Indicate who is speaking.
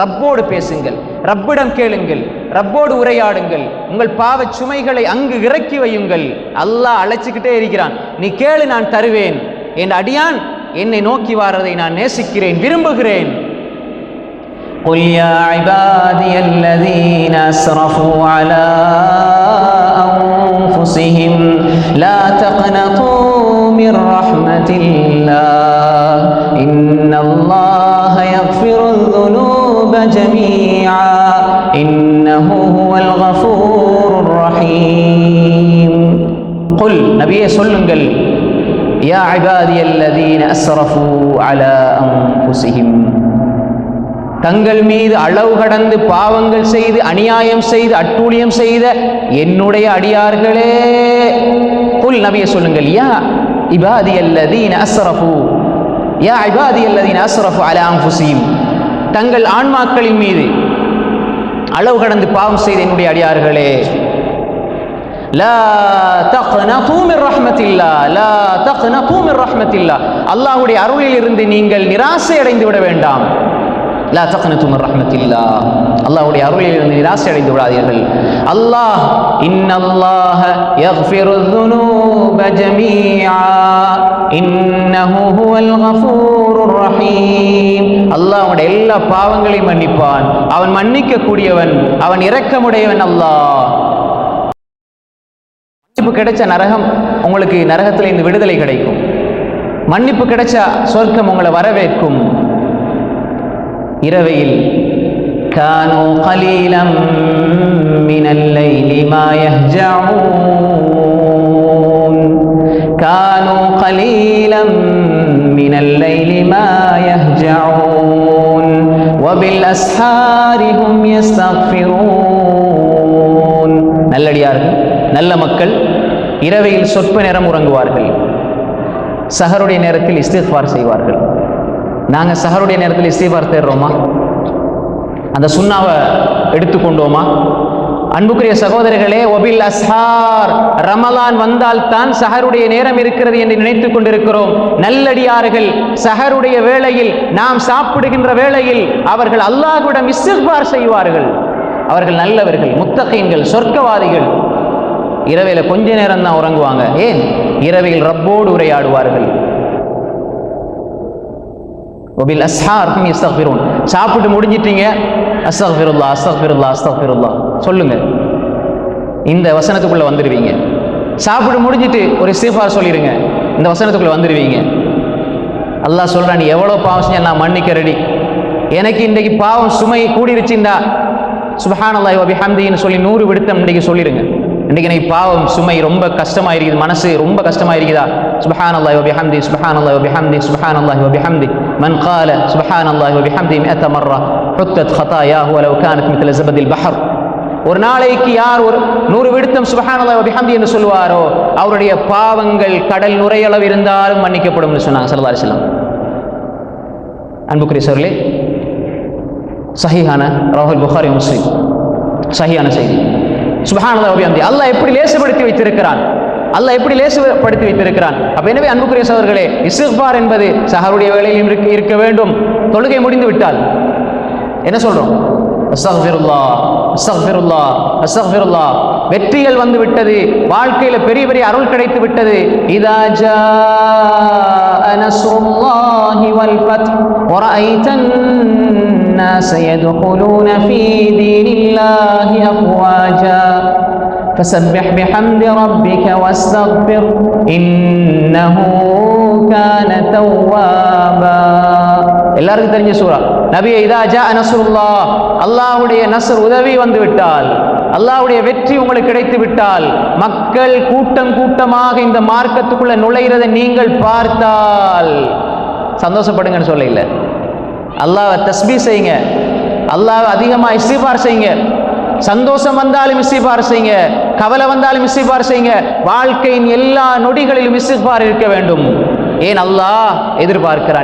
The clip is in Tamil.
Speaker 1: ரப்போடு பேசுங்கள் ரப்பிடம் கேளுங்கள் ரப்போடு உரையாடுங்கள் உங்கள் பாவச் சுமைகளை அங்கு இறக்கி வையுங்கள் அல்லாஹ் அழைச்சிக்கிட்டே இருக்கிறான் நீ கேளு நான் தருவேன் என் அடியான் என்னை நோக்கி வாரதை நான் நேசிக்கிறேன் விரும்புகிறேன்
Speaker 2: قل يا عبادي الذين اسرفوا على انفسهم لا تقنطوا من رحمه الله ان الله يغفر الذنوب جميعا انه هو الغفور الرحيم
Speaker 1: قل நபியே சொல்லுங்கள் யா عبادي الذين اسرفوا على انفسهم தங்கள் மீது அளவு கடந்து பாவங்கள் செய்து அநியாயம் செய்து அட்டூழியம் செய்த என்னுடைய அடியார்களே புல் நபியை சொல்லுங்கள் யா இபாதி அல்லதீன அஸ்ரஃபு யா இபாதி அல்லதீன அஸ்ரஃபு அலா அன்ஃபுஸிஹிம் தங்கள் ஆன்மாக்களின் மீது அளவு கடந்து பாவம் செய்த என்னுடைய அடியார்களே. அல்லாஹுடைய அருளில் இருந்து நீங்கள் நிராசை அடைந்து விட வேண்டாம். லா தக்னதும் ரஹ்மத்தில்லா. அல்லாஹ்வுடைய அருளில் இருந்து நிராசை அடைந்து விடாதீர்கள். அல்லாஹ் இன்னல்லாஹ யக்ஃபிரு ذுனூப ஜமீஆ. இன்னஹு ஹுவல் கஃபூருர் ரஹீம். அல்லாஹ் அவனுடைய எல்லா பாவங்களையும் மன்னிப்பான் அவன் மன்னிக்க கூடியவன் அவன் இரக்கமுடையவன் அல்லாஹ் மன்னிப்பு கிடைச்ச நரகம் உங்களுக்கு நரகத்தில் இந்த விடுதலை கிடைக்கும் மன்னிப்பு கிடைச்சா சொர்க்கம் உங்களை வரவேற்கும் இரவையில்
Speaker 2: كانوا قليلا من الليل ما يهجعون كانوا قليلا
Speaker 1: நல்லடியார்கள் நல்ல மக்கள் இரவையில் சொற்ப நேரம் உறங்குவார்கள். சஹருடைய நேரத்தில் இஸ்திஃபார் செய்வார்கள். நாங்கள் சஹருடைய நேரத்தில் இஸ்திஃபார் தேடுறோமா? அந்த சுண்ணாவை எடுத்துக்கொண்டோமா? அன்புக்குரிய சகோதரர்களே ஒபில் அஸ்ஹார் ரமலான் வந்தால் தான் சஹருடைய நேரம் இருக்கிறது என்று நினைத்துக் கொண்டிருக்கிறோம். நல்லடியார்கள் சஹருடைய வேளையில் நாம் சாப்பிடுகின்ற வேளையில் அவர்கள் அல்லாஹ்விடம் இஸ்திஃபார் செய்வார்கள். அவர்கள் நல்லவர்கள் முத்தகைன்கள் சொர்க்கவாதிகள். இரவையில் கொஞ்ச நேரம் தான் உறங்குவாங்க. ஏன்? இரவையில் ரப்போடு உரையாடுவார்கள். ஒபில் அஸ்ஹார் ஹும் சாப்பிட்டு முடிஞ்சிட்டீங்க. அஸ்தக்ஃபிருல்லா அஸ்தக்ஃபிருல்லா அஸ்தக்ஃபிருல்லா. சொல்லுங்க. இந்த வசனத்துக்குள்ள வந்துடுவீங்க சாப்பிட்டு முடிஞ்சிட்டு ஒரு இஸ்திஃபார் சொல்லிடுங்க இந்த வசனத்துக்குள்ள வந்துடுவீங்க அல்லாஹ் சொல்கிறான் நீ எவ்வளோ பாவம் செஞ்சா நான் மன்னிக்க ரெடி எனக்கு இன்றைக்கு பாவம் சுமை கூடிருச்சுண்டா. சுபஹானல்லாய் வ சொல்லி நூறு விடுத்தம் இன்றைக்கு சொல்லிடுங்க இன்றைக்கு எனக்கு பாவம் சுமை ரொம்ப கஷ்டமாக இருக்குது மனசு ரொம்ப கஷ்டமா இருக்குதா சுபஹானல்லாய் வ பிஹம்தி சுபஹானல்லாஹி வ பிஹம்தி சுபஹானல்லாஹி வ பிஹம்தி மன் قال சுபஹானல்லாஹி வ பிஹம்தி 100 مرة حطت خطاياه ولو كانت مثل زبد البحر ஒரு நாளைக்கு யார் ஒரு நூறு விடுத்தம் சுபஹானல்லாஹி வ பிஹம்தி என்று சொல்வாரோ அவருடைய பாவங்கள் கடல் நுரையளவு இருந்தாலும் மன்னிக்கப்படும் என்று சொன்னாங்க ஸல்லல்லாஹு அலைஹி வஸல்லம் அன்புக்குரிய சோர்களே சஹீஹான ராகுல் புகாரி முஸ்லிம் சஹியான செய்தி சுபஹானல்லாஹ் வபிஹம்தி அல்லாஹ் எப்படி லேசுபடுத்தி வைத்திருக்கிறான் அல்லாஹ் எப்படி லேசுபடுத்தி வைத்திருக்கிறான் அப்ப எனவே அன்புக்குரிய சகோதரர்களே இஸ்திக்பார் என்பது சஹருடைய வேளையிலும் இருக்க இருக்க வேண்டும் தொழுகை முடிந்து விட்டால் என்ன சொல்றோம் அஸ்தக்ஃபிருல்லா அஸ்தக்ஃபிருல்லா அஸ்தக்ஃபிருல்லா வெற்றிகள் வந்து விட்டது வாழ்க்கையில பெரிய பெரிய அருள் கிடைத்து விட்டது இதா ஜாஅ நஸ்ருல்லாஹி வல் ஃபத் ورأيت الناس يدخلون في دين الله أفواجا فسبح بحمد ربك واستغفر إنه كان توابا எல்லாருக்கும் தெரிஞ்ச சூரா நபியை இதா ஜா நஸ்ருல்லா அல்லாஹ்வுடைய நஸ்ர் உதவி வந்து விட்டால் அல்லாஹ்வுடைய வெற்றி உங்களுக்கு கிடைத்து விட்டால் மக்கள் கூட்டம் கூட்டமாக இந்த மார்க்கத்துக்குள்ள நுழைகிறதை நீங்கள் பார்த்தால் சந்தோஷப்படுங்கன்னு சொல்ல இல்லை அல்லாஹ் தஸ்பீ செய்யுங்க அல்லாஹ் அதிகமாக இஸ்திபார் செய்யுங்க சந்தோஷம் வந்தாலும் இஸ்திபார் செய்யுங்க கவலை வந்தாலும் இஸ்திபார் செய்யுங்க. வாழ்க்கையின் எல்லா நொடிகளிலும் இஸ்திபார் இருக்க வேண்டும். ஏன் அல்லாஹ் எதிர்பார்க்கிறான்?